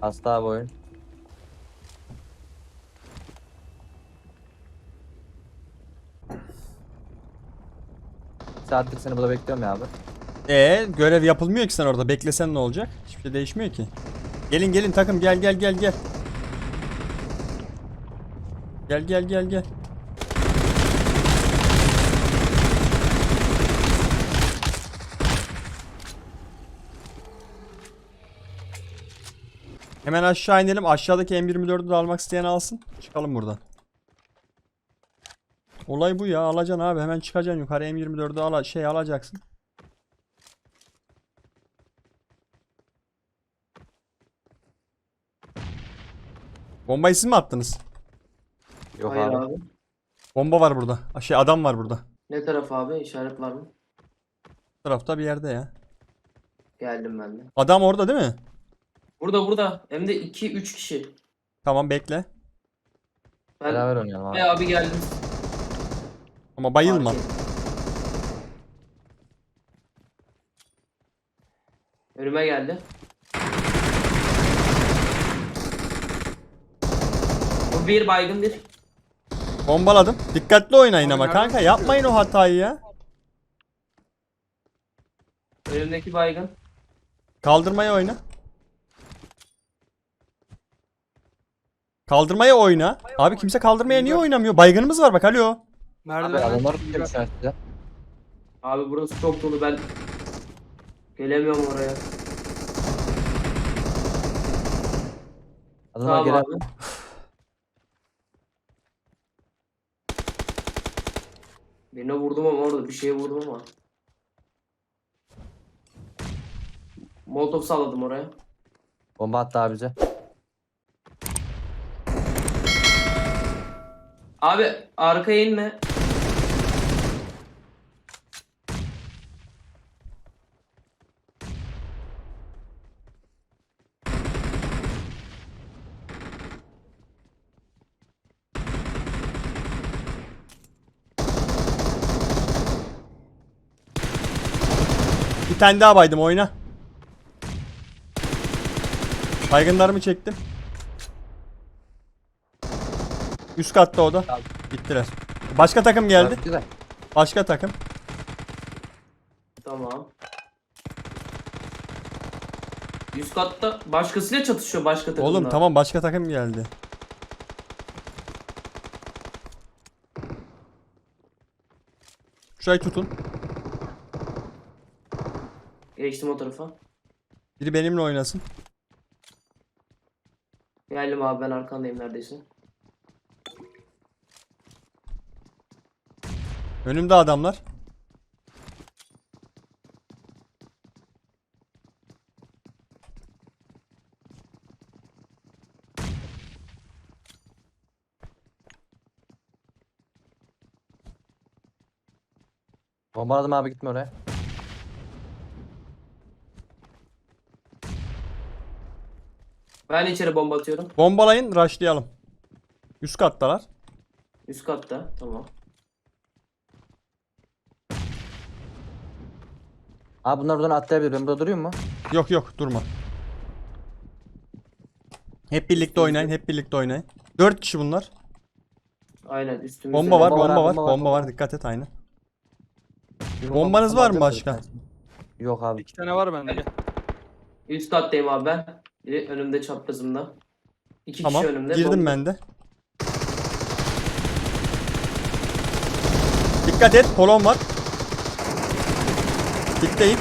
Hasta abi oyun. Bir Saattir seni burada bekliyorum ya abi. Ee görev yapılmıyor ki sen orada. Beklesen ne olacak? Hiçbir şey değişmiyor ki. Gelin gelin takım gel gel gel gel. Gel gel gel gel. Hemen aşağı inelim. Aşağıdaki M24'ü de almak isteyen alsın. Çıkalım buradan. Olay bu ya. Alacaksın abi. Hemen çıkacaksın yukarı M24'ü ala şey alacaksın. Bombayı siz mi attınız? Yok Hayır abi. abi. Bomba var burada. Şey adam var burada. Ne taraf abi? İşaret var mı? Bu tarafta bir yerde ya. Geldim ben de. Adam orada değil mi? Burada burada. Hem de 2-3 kişi. Tamam bekle. Ben Beraber oynayalım abi. Hey abi geldim. Ama bayılma. Fark ettim. Önüme geldi. Bu bir baygın bir. Bombaladım. Dikkatli oynayın ama kanka yapmayın o hatayı ya. Önümdeki baygın. Kaldırmaya oyna. Kaldırmaya oyna. Abi kimse kaldırmaya niye oynamıyor? Baygınımız var bak alo. Abi Merdiven. adamlar. Abi burası çok dolu ben gelemiyorum oraya. Adamlar Tamam gelen abi. Birine vurdum ama orada bir şeye vurdum ama. Molotov salladım oraya. bomba attı abi Abi arkaya inme. Bir tane daha baydım oyna. Baygınlarımı çektim. Üst katta o da. Gittiler. Başka takım geldi. Güzel. Başka takım. Tamam. Üst katta başkasıyla çatışıyor başka takımda. Oğlum tamam başka takım geldi. Şurayı tutun. Geçtim o tarafa. Biri benimle oynasın. Geldim abi ben arkandayım neredeyse. Önümde adamlar. Bombaladım abi gitme oraya. Ben içeri bomba atıyorum. Bombalayın, rushlayalım. Üst kattalar. Üst katta. Tamam. Abi bunlar buradan atlayabilir. Ben burada durayım mu? Yok yok durma. Hep birlikte oynayın, hep birlikte oynayın. 4 kişi bunlar. Aynen üstümüzde. Bomba var, bomba var bomba var, bomba var. Dikkat et aynı. Bir Bombanız bomba var mı başka? Yok abi. İki tane var bende. gel. Üst kattayım abi ben. Biri önümde çaprazımda. İki Tamam. kişi önümde. Girdim bomba. ben de. Dikkat et, kolon var. Dikteyim.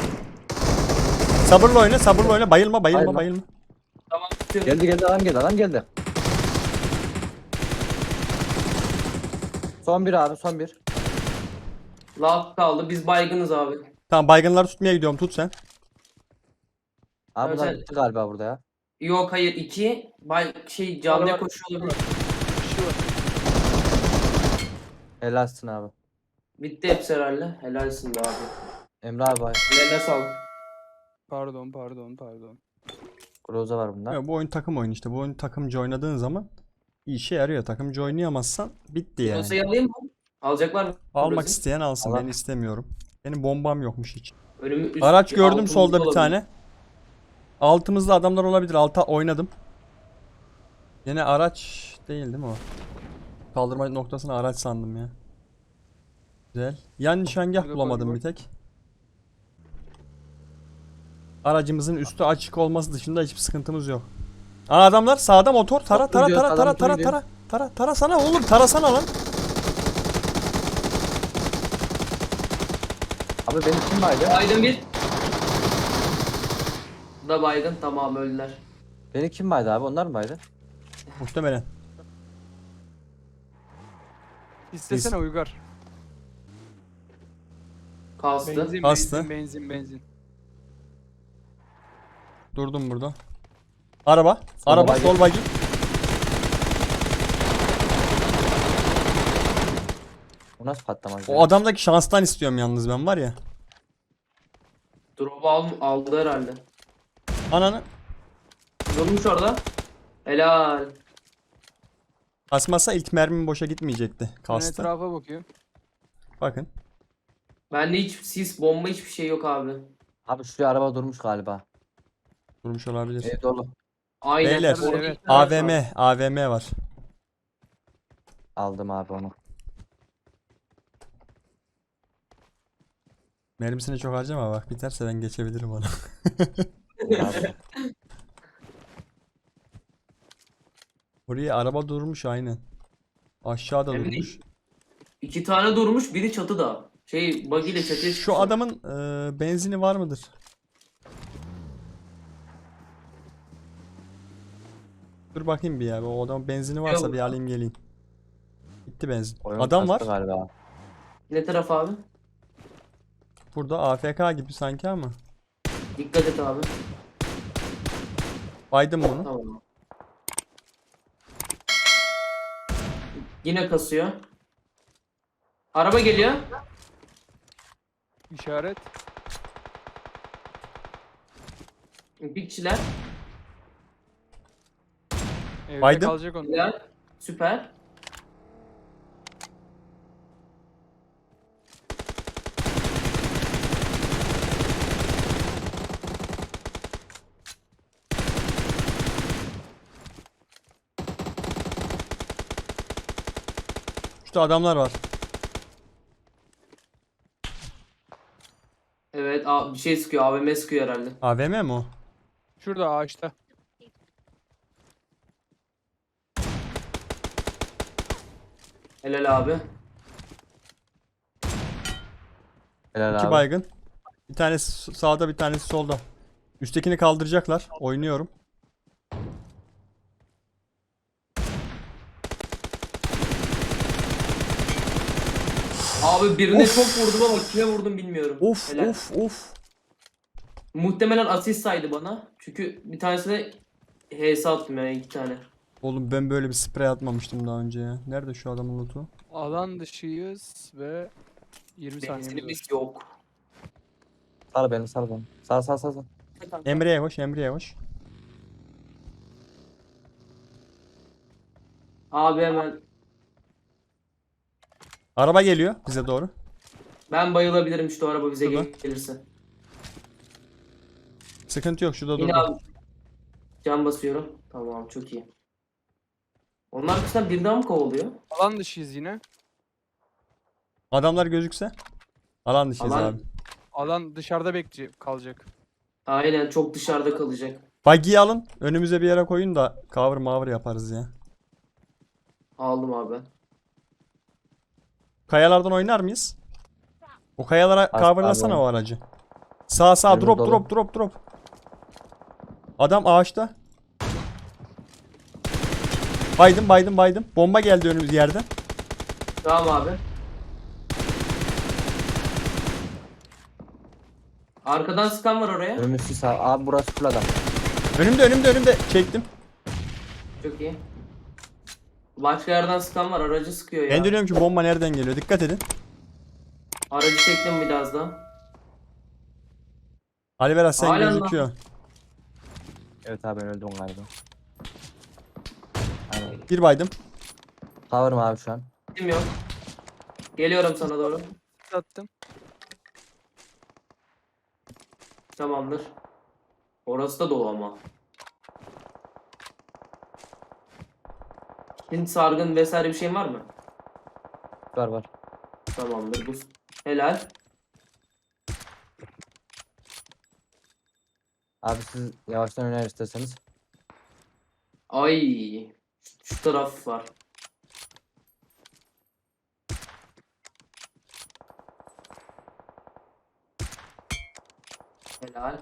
Sabırla oyna, sabırla oyna. Bayılma, bayılma, Bayılma. bayılma. Tamam tutuyorum. Geldi geldi adam geldi adam geldi. Son bir abi son bir. Laf kaldı. Biz baygınız abi. Tamam, baygınları tutmaya gidiyorum. Tut sen. Abi Evet, bunlar evet. bitti galiba burada ya. Yok hayır iki. Bay şey var. koşuyor olabilir. Helalsin abi. Bitti hepsi herhalde. Helalsin be abi. Emre abi bay. Eline sağlık. Pardon pardon pardon. Groza var bunda. Ya, bu oyun takım oyunu işte. Bu oyun takımcı oynadığın zaman iyi işe yarıyor. Takımcı oynayamazsan bitti yani. Dosyayı alayım mı? Alacaklar mı? Almak Burası. isteyen alsın. Allah. Ben istemiyorum. Benim bombam yokmuş hiç. Önümü üst- Araç gördüm solda bir olabilir. tane. Altımızda adamlar olabilir. Alta oynadım. Yine araç değil değil mi o? Kaldırma noktasını araç sandım ya. Güzel. Yan nişangah bulamadım bir tek. Aracımızın üstü açık olması dışında hiçbir sıkıntımız yok. Aa adamlar sağda motor. Tara tara tara tara tara tara. Tara tara sana oğlum tara sana lan. Abi benim kim vardı? Baygın bir. Bu da baygın. Tamam öldüler. Benim kim vardı abi? Onlar mı vardı? Muhtemelen. İstesene Uygar. Kastı. Benzin, benzin, benzin, benzin. Durdum burada. Araba. Sol araba bagi. sol bagi. O nasıl patlamaz? O adamdaki şanstan istiyorum yalnız ben var ya. Drop'u al, aldı herhalde. Ananı Durmuş orada. Helal. kasmasa ilk mermim boşa gitmeyecekti. Ben Kastı. etrafa bakıyorum. Bakın. Bende hiç sis, bomba hiçbir şey yok abi. Abi şuraya araba durmuş galiba. Durmuş olabilir. Ev dolu. Aynen. Beyler, Orada evet. iki tane AVM, var. AVM var. Aldım abi onu. Mermisini çok harcama bak biterse ben geçebilirim onu. Abi. Buraya araba durmuş aynen. Aşağıda de durmuş. İki tane durmuş, biri çatıda. Şey, buggy ile çatıya Şu adamın e, benzini var mıdır? Dur bakayım bir ya. O adamın benzini varsa Yok. bir alayım geleyim. Gitti benzin. Oyun Adam var. kastı Galiba. Ne taraf abi? Burada AFK gibi sanki ama. Dikkat et abi. Baydım bunu. Tamam. Yine kasıyor. Araba geliyor. İşaret. Bir kişiler. Evde Baydım. kalacak. Güzel. Süper. Şurada adamlar var. Evet, a- bir şey sıkıyor. AVM sıkıyor herhalde. AVM mi o? Şurada ağaçta. Helal abi. Helal İki abi. baygın. Bir tanesi sağda bir tanesi solda. Üsttekini kaldıracaklar. Oynuyorum. Abi birine çok vurdum ama kime vurdum bilmiyorum. Of Helal. of of. Muhtemelen asist saydı bana. Çünkü bir tanesine HS attım yani iki tane. Oğlum ben böyle bir sprey atmamıştım daha önce ya. Nerede şu adamın lootu? Alan dışıyız ve 20 saniyemiz var. Benzinimiz yok. Sar beni sar beni. Sar sar sar. sar. Emre'ye koş, Emre'ye koş. Abi hemen Araba geliyor bize doğru. ben bayılabilirim işte o araba bize Şurada. gel- gelirse. Sıkıntı yok şurada Yine durdu. abi can basıyorum. Tamam çok iyi. Onlar kıştan bir daha mı kovalıyor? Alan dışıyız yine. Adamlar gözükse. Alan dışıyız Alan- abi. Alan dışarıda bekleyecek kalacak. Aynen çok dışarıda kalacak. Buggy'yi alın. Önümüze bir yere koyun da cover maver yaparız ya. Aldım abi. Kayalardan oynar mıyız? O kayalara Az coverlasana abi. o aracı. Sağ sağ Önümüz drop dolu. drop drop drop. Adam ağaçta. Baydım baydım baydım. Bomba geldi önümüz yerden. Tamam abi. Arkadan sıkan var oraya. Önümüzü sağ. Abi burası full adam. Önümde önümde önümde. Çektim. Çok iyi. Başka yerden sıkan var. Aracı sıkıyor ya. Ben diyorum ki bomba nereden geliyor. Dikkat edin. Aracı çektim biraz da. Ali Berat sen Halen lan. gözüküyor. Evet abi ben öldüm galiba. Aynen. Bir baydım. Cover'ım abi şu an. Kim yok. Geliyorum sana doğru. Attım. Tamamdır. Orası da dolu ama. Hint sargın vesaire bir şeyin var mı? Var var. Tamamdır bu. Helal. Abi siz yavaştan oynar isterseniz. Ay. Şu taraf var. Helal.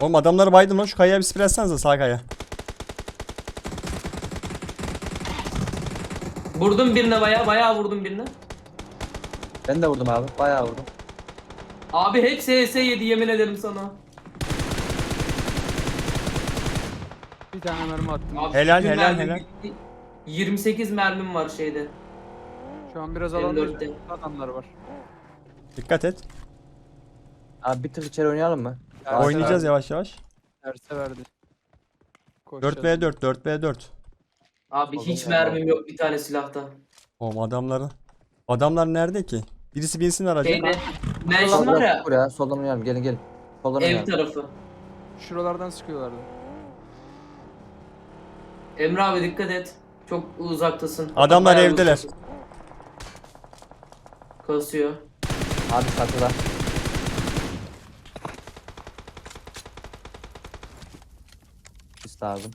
Oğlum adamları baydım lan şu kayaya bir sprey atsanıza sağ kaya. Vurdum birine bayağı bayağı vurdum birine. Ben de vurdum abi. Bayağı vurdum. Abi hepsi HS yedi yemin ederim sana. Tane mermi attım. Abi Helal, bütün helal, mermim helal. gitti. 28 mermim var şeyde. Şu an biraz M4'te. alanda adamlar var. Dikkat et. Abi bir tık içeri oynayalım mı? Terse Oynayacağız verdi. yavaş yavaş. Terse verdi. Koşacağız. 4v4 4v4. Abi hiç mermim yok bir tane silahta. Oğlum adamları. Adamlar nerede ki? Birisi binsin araca. Şeyde. Mansion var ya. Buraya soldan oynayalım. Gelin gelin. Soldan Ev oynayalım. tarafı. Şuralardan sıkıyorlardı. Emre abi dikkat et. Çok uzaktasın. Adamlar Bayağı evdeler. uzaktasın. Kasıyor. Abi çatıda. Sis lazım.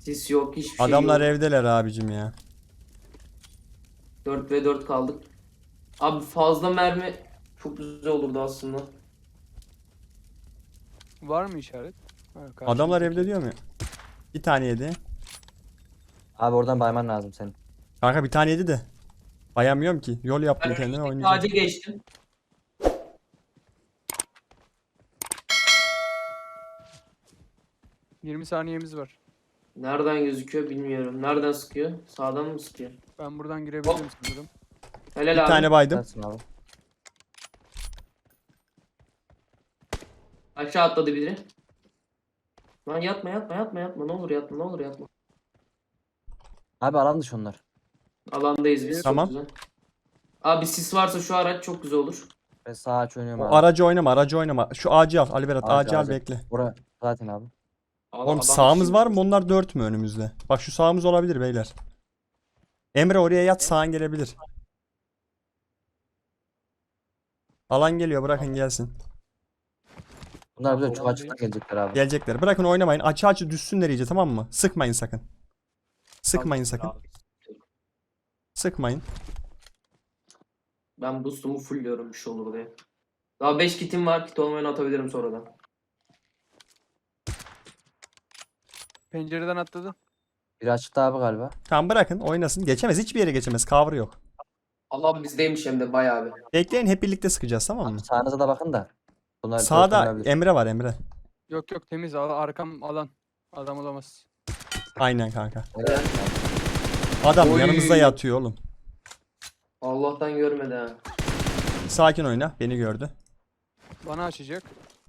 Sis yok hiçbir şey Adamlar yok. evdeler abicim ya. 4 ve 4 kaldık. Abi fazla mermi çok güzel olurdu aslında. Var mı işaret? Ha, Adamlar evde diyor mu? Bir tane yedi. Abi oradan bayman lazım senin. Kanka bir tane yedi de. Bayamıyorum ki. Yol yaptım Ben kendime önümüzdeki oynayacağım. ağaca geçtim. Hı, 20 saniyemiz var. Nereden gözüküyor bilmiyorum. Nereden sıkıyor? Sağdan mı sıkıyor? Ben buradan girebilirim sanırım. Helal Bir abi. tane baydım. Sensin abi. Aşağı atladı biri. Lan yatma yatma yatma yatma. Ne olur yatma ne olur yatma. Abi alan dışı onlar. Alandayız biz. çok Tamam. güzel. Abi sis varsa şu araç çok güzel olur. Ben sağ aç oynuyorum abi. aracı oynama aracı oynama. Şu ağacı al Ali Berat Ağacı, ağacı al ağacı. bekle. Bura zaten abi. Al- Oğlum adam sağımız sis- var mı? Onlar dört mü önümüzde? Bak şu sağımız olabilir beyler. Emre oraya yat sağın gelebilir. Alan geliyor bırakın gelsin. Bunlar bize çok açıktan gelecekler abi. Gelecekler. Bırakın oynamayın. Açı açı düşsünler iyice tamam mı? Sıkmayın sakın. Sıkmayın sakın. Abi. Sıkmayın. Ben boost'umu fullliyorum bir şey olur diye. Daha 5 kitim var. Kit olmayanı atabilirim sonradan. Pencereden atladı. Biri açıkta abi galiba. Tamam bırakın oynasın. Geçemez. Hiçbir yere geçemez. Cover yok. Allah bizdeymiş hem de bayağı bir. Bekleyin hep birlikte sıkacağız tamam mı? Sağınıza da bakın da. Bunlar Sağda. Emre var Emre. Yok yok temiz. Al- Arkam alan. Adam olamaz. Aynen kanka. Adam Oy. yanımızda yatıyor oğlum. Allah'tan görmedi ha. Sakin oyna. Beni gördü. Bana açacak.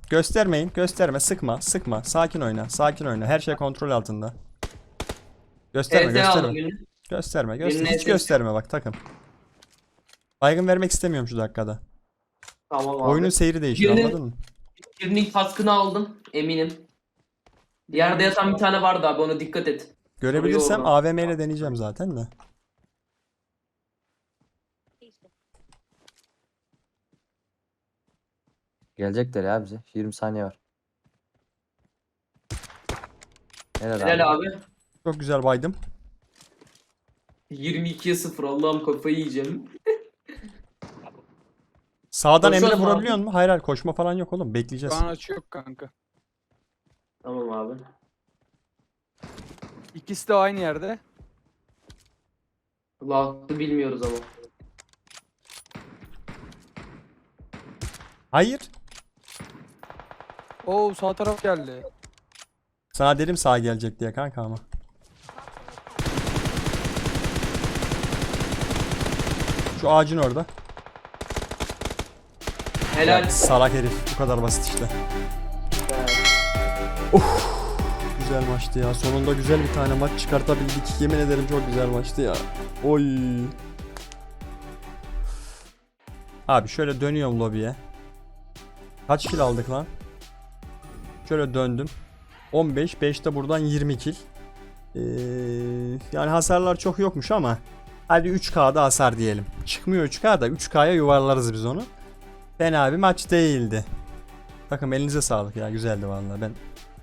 Göstermeyin. Gösterme. Sıkma. Sıkma. Sakin oyna. Sakin oyna. Her şey kontrol altında. Gösterme. Aldım gösterme. birini. Gösterme. Gösterme. Hiç gösterme bak takım. Baygın vermek istemiyorum şu dakikada. Tamam abi. Oyunun seyri değişiyor Birinin- anladın mı? Birinin kaskını aldım eminim. Yerde yatan bir tane vardı abi ona dikkat et. Görebilirsem. AVM ile deneyeceğim zaten de. Gelecekler ya bize. 20 saniye var. Helal, Helal abi. abi. Çok güzel baydım. 22'ye 0 Allah'ım kafayı yiyeceğim. Sağdan Emre mu vurabiliyor mu? Hayır hayır koşma falan yok oğlum. Bekleyeceğiz. Şu an açı yok kanka. Tamam abi. İkisi de aynı yerde. Lahtı bilmiyoruz ama. Hayır. Oo sağ taraf geldi. Sana dedim sağ gelecek diye kanka ama. Şu ağacın orada. Helal. Salak herif. Bu kadar basit işte. Güzel maçtı ya. Sonunda güzel bir tane maç çıkartabildik. Yemin ederim çok güzel maçtı ya. Oy. Abi şöyle dönüyorum lobiye. Kaç kill aldık lan? Şöyle döndüm. 15, 5 de buradan 20 kill. Ee, yani hasarlar çok yokmuş ama hadi 3K'da hasar diyelim. Çıkmıyor 3K da 3K'ya yuvarlarız biz onu. Fena bir maç değildi. Takım elinize sağlık ya güzeldi vallahi ben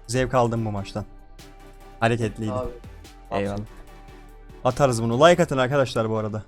zevk aldım bu maçtan. Hareketliydi. Abi. Eyvallah. Atarız bunu. Like atın arkadaşlar bu arada.